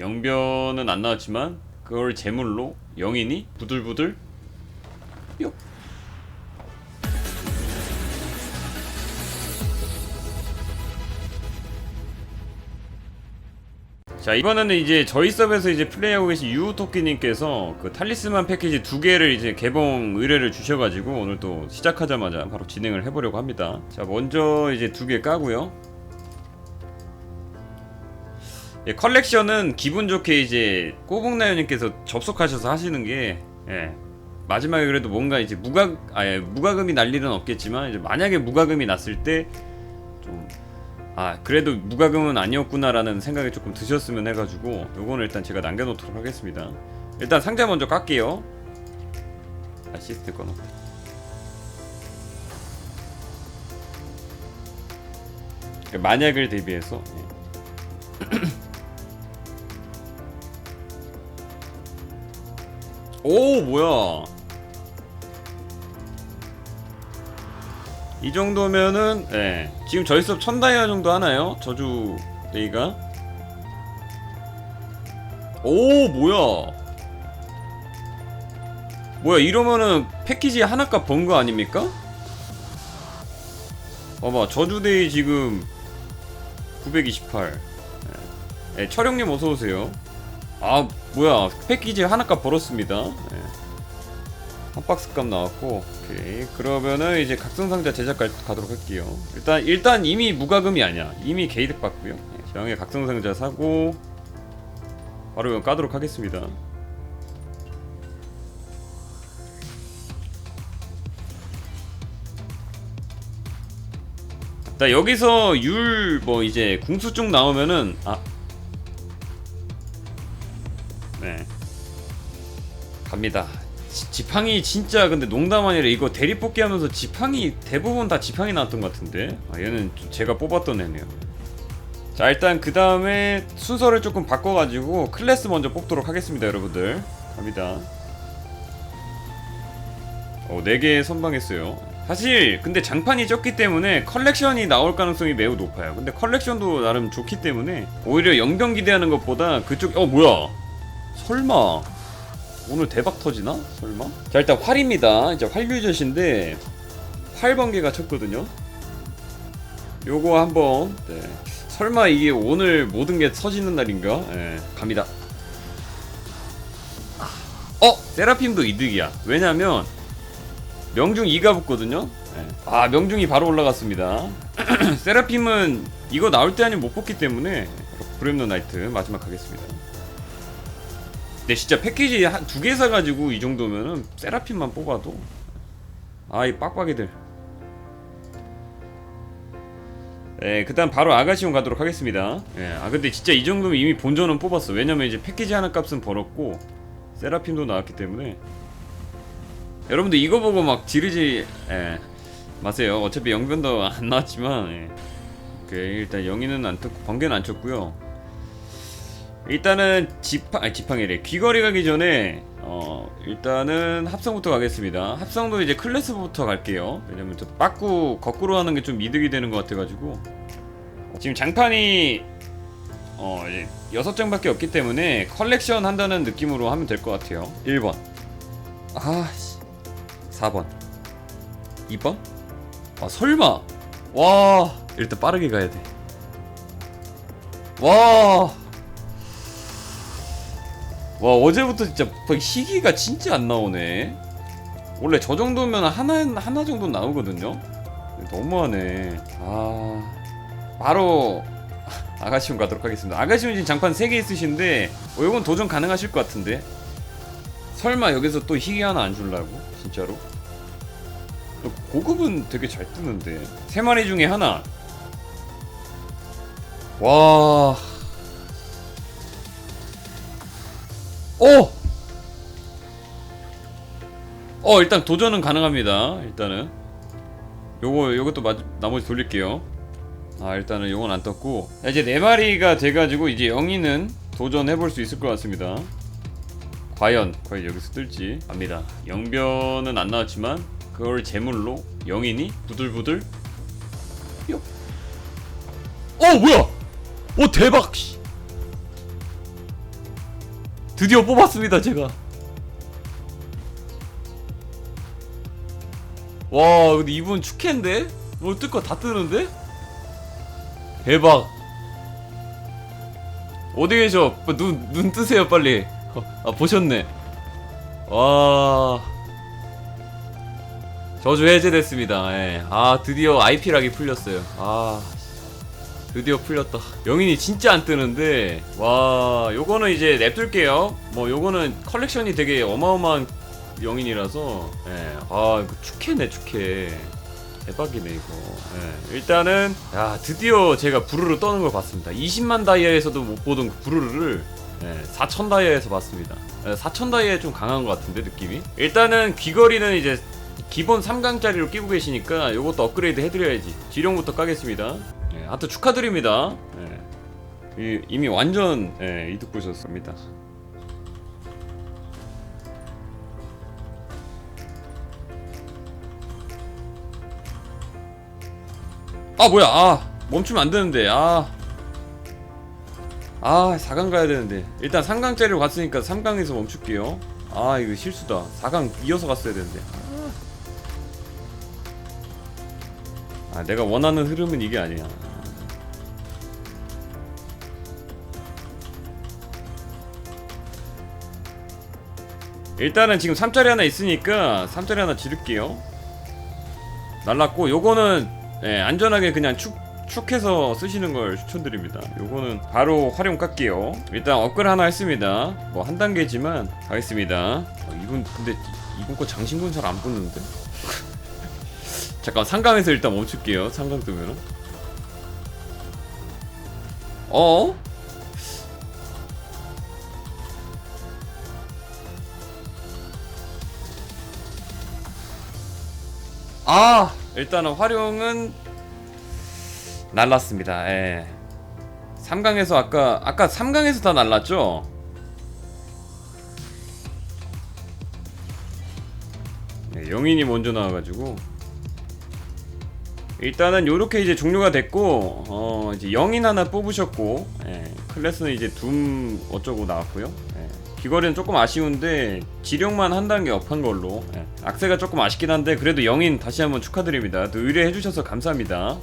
영변은 안 나왔지만 그걸 제물로 영인이 부들부들 뿅. 자 이번에는 이제 저희 서버에서 이제 플레이하고 계신 유토끼님께서 그 탈리스만 패키지 두 개를 이제 개봉 의뢰를 주셔가지고 오늘 또 시작하자마자 바로 진행을 해보려고 합니다. 자 먼저 이제 두 개 까고요. 예, 컬렉션은 기분 좋게 이제 꼬북나요님께서 접속하셔서 하시는 게 예, 마지막에 그래도 뭔가 이제 무가 아예 무과금이 날 일은 없겠지만 이제 만약에 무과금이 났을 때 좀 아 그래도 무과금은 아니었구나라는 생각이 조금 드셨으면 해가지고 요거는 일단 제가 남겨놓도록 하겠습니다. 일단 상자 먼저 깎게요. 아 시스트 꺼놓. 만약을 대비해서 예. 오 뭐야 이 정도면은 예 지금 저희 수업 천다이아 정도 하나요? 저주 데이가 오 뭐야 뭐야 이러면은 패키지 하나값 번 거 아닙니까? 봐봐 저주데이 지금 928 예. 예, 철영님 어서오세요 아 뭐야. 패키지 하나값 벌었습니다. 예. 한 박스 값 나왔고 오케이. 그러면은 이제 각성상자 제작 가, 가도록 할게요. 일단 일단 이미 무과금이 아니야. 이미 게이득 받고요. 예, 영의 각성상자 사고 바로 까도록 하겠습니다. 자 여기서 율 뭐 이제 궁수증 나오면은 아 네. 갑니다. 지, 지팡이 진짜 근데 농담 아니라 이거 대리 뽑기 하면서 지팡이 대부분 다 지팡이 나왔던 것 같은데 아, 얘는 좀 제가 뽑았던 애네요. 자 일단 그 다음에 순서를 조금 바꿔가지고 클래스 먼저 뽑도록 하겠습니다 여러분들 갑니다. 어 4개 선방했어요. 사실 근데 장판이 적기 때문에 컬렉션이 나올 가능성이 매우 높아요. 근데 컬렉션도 나름 좋기 때문에 오히려 영병 기대하는 것보다 그쪽 어 뭐야 설마 오늘 대박 터지나? 설마? 자 일단 활입니다 이제 활유젓인데 활번개가 쳤거든요 요거 한번 네. 설마 이게 오늘 모든 게 터지는 날인가? 예 갑니다 어! 세라핌도 이득이야 왜냐면 명중 2가 붙거든요 예. 아 명중이 바로 올라갔습니다 세라핌은 이거 나올 때 아니면 못 뽑기 때문에 브렘노 나이트 마지막 하겠습니다 근데 진짜 패키지 한 두 개 사가지고 이 정도면은 세라핀만 뽑아도 아 이 빡빡이들 네, 그다음 바로 아가시온 가도록 하겠습니다. 예, 아 근데 진짜 이 정도면 이미 본전은 뽑았어. 왜냐면 이제 패키지 하나 값은 벌었고 세라핀도 나왔기 때문에 여러분들 이거 보고 막 지르지 예, 마세요. 어차피 영변도 안 나왔지만 예. 오케이 일단 영희는 안 떴고 번개는 안 쳤고요. 일단은 지팡 아니 지팡이래 귀걸이 가기 전에 어 일단은 합성부터 가겠습니다. 합성도 이제 클래스부터 갈게요. 왜냐면 또 빠꾸 거꾸로 하는 게 좀 이득이 되는 것 같아가지고 지금 장판이 어 이제 여섯 장밖에 없기 때문에 컬렉션 한다는 느낌으로 하면 될 것 같아요. 1번 아씨 4번 2번 아 설마 와 일단 빠르게 가야 돼. 와 와 어제부터 진짜 희귀가 진짜 안 나오네. 원래 저 정도면 하나 하나 정도 나오거든요. 너무하네. 아 바로 아가시온 가도록 하겠습니다. 아가시온 지금 장판 3개 있으신데 어, 이건 도전 가능하실 것 같은데. 설마 여기서 또 희귀 하나 안 줄라고? 진짜로? 고급은 되게 잘 뜨는데. 세 마리 중에 하나. 와. 오! 어 일단 도전은 가능합니다. 일단은. 요거 요것도 마, 나머지 돌릴게요. 아 일단은 요건 안 떴고. 자, 이제 네 마리가 돼가지고 이제 영희는 도전해볼 수 있을 것 같습니다. 과연 과연 여기서 뜰지 갑니다. 영변은 안 나왔지만 그걸 제물로 영인이 부들부들 뿅. 어 뭐야! 오 대박! 씨. 드디어 뽑았습니다 제가 와 근데 이분 축해인데? 뭐뜰거 다 뜨는데? 대박 어디 계셔? 뭐 눈, 눈 뜨세요 빨리 어, 아 보셨네 와 저주 해제됐습니다 예. 아 드디어 IP락이 풀렸어요 아 드디어 풀렸다. 영인이 진짜 안 뜨는데 와 요거는 이제 냅둘게요. 뭐 요거는 컬렉션이 되게 어마어마한 영인이라서 예. 아 이거 축해네 축해. 대박이네 이거. 예. 일단은 야 드디어 제가 부르르 떠는 걸 봤습니다. 20만 다이아에서도 못 보던 그 부르르를 예, 4천 다이아에서 봤습니다. 예, 4천 다이아에 좀 강한 것 같은데 느낌이? 일단은 귀걸이는 이제 기본 3강짜리로 끼고 계시니까 요것도 업그레이드 해드려야지. 지령부터 까겠습니다 예, 하여튼 축하드립니다. 예. 이- 이미 완전 예, 이득 보셨습니다. 아 뭐야? 아 멈추면 안 되는데. 아. 아 4강 가야 되는데. 일단 3강짜리로 갔으니까 3강에서 멈출게요. 아 이거 실수다. 4강 이어서 갔어야 되는데 아 내가 원하는 흐름은 이게 아니야 일단은 지금 3짜리 하나 있으니까 3짜리 하나 지를게요 날랐고 요거는 예, 안전하게 그냥 축 축해서 쓰시는 걸 추천드립니다. 요거는 바로 활용 깎게요. 일단 업글 하나 했습니다. 뭐 한 단계지만 가겠습니다. 어, 이분 근데 이분 거 장신구는 잘 안 붙는데. 잠깐 상강에서 일단 멈출게요. 상강 뜨면은. 어? 아 일단은 활용은 날랐습니다. 예. 3강에서 아까 아까 3강에서 다 날랐죠? 네, 영인이 먼저 나와가지고 일단은 요렇게 이제 종료가 됐고 어 이제 영인 하나 뽑으셨고 예, 클래스는 이제 둠 어쩌고 나왔고요. 예, 귀걸이는 조금 아쉬운데 지령만 한 단계 업한 걸로 예, 악세가 조금 아쉽긴 한데 그래도 영인 다시 한번 축하드립니다. 또 의뢰해 주셔서 감사합니다.